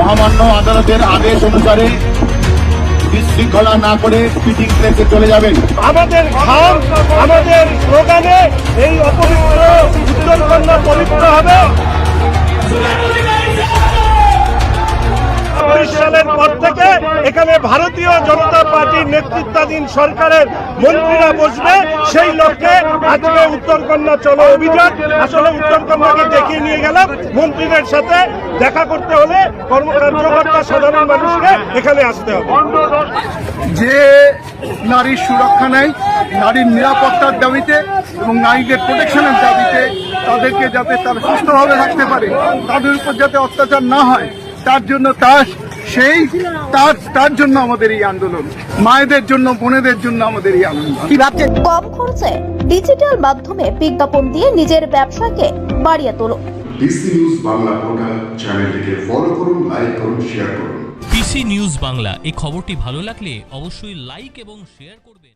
মহামান্য আদালতের আদেশ অনুসারে বিশৃঙ্খলা না করে মিটিং প্লেসে চলে যাবেন। আমাদের ঘাম, আমাদের স্লোগানে এই অপবিত্র উত্তরকন্যা পবিত্র হবে। সালের পর থেকে এখানে ভারতীয় জনতা পার্টির নেতৃত্বাধীন সরকারের মন্ত্রীরা বসবে, সেই লক্ষ্যে আজকে উত্তরকন্যা চলো অভিযান। আসলে উত্তরকন্যাকে দেখিয়ে নিয়ে গেলাম। মন্ত্রীদের সাথে দেখা করতে হলে কর্মকার্যকর্তা সাধারণ মানুষকে এখানে আসতে হবে। যে নারীর সুরক্ষা নেই, নারীর নিরাপত্তার দাবিতে এবং নারীদের প্রোটেকশনের দাবিতে তাদেরকে যাতে তারা সুস্থভাবে থাকতে পারে, তাদের উপর যাতে অত্যাচার না হয়, তার জন্য তার সেই তার তার জন্য আমাদের এই আন্দোলন। মায়েদের জন্য বোনেদের জন্য আমাদের এই আন্দোলন। কি ভাবছেন? কম খরচে ডিজিটাল মাধ্যমে বিজ্ঞাপন দিয়ে নিজের ব্যবসাকে বাড়িয়ে তোলো। ডিসি নিউজ বাংলা পোর্টাল চ্যানেলটিকে ফলো করুন লাইক করুন শেয়ার করুন। ডিসি নিউজ বাংলা এই খবরটি ভালো লাগলে অবশ্যই লাইক এবং শেয়ার করবেন।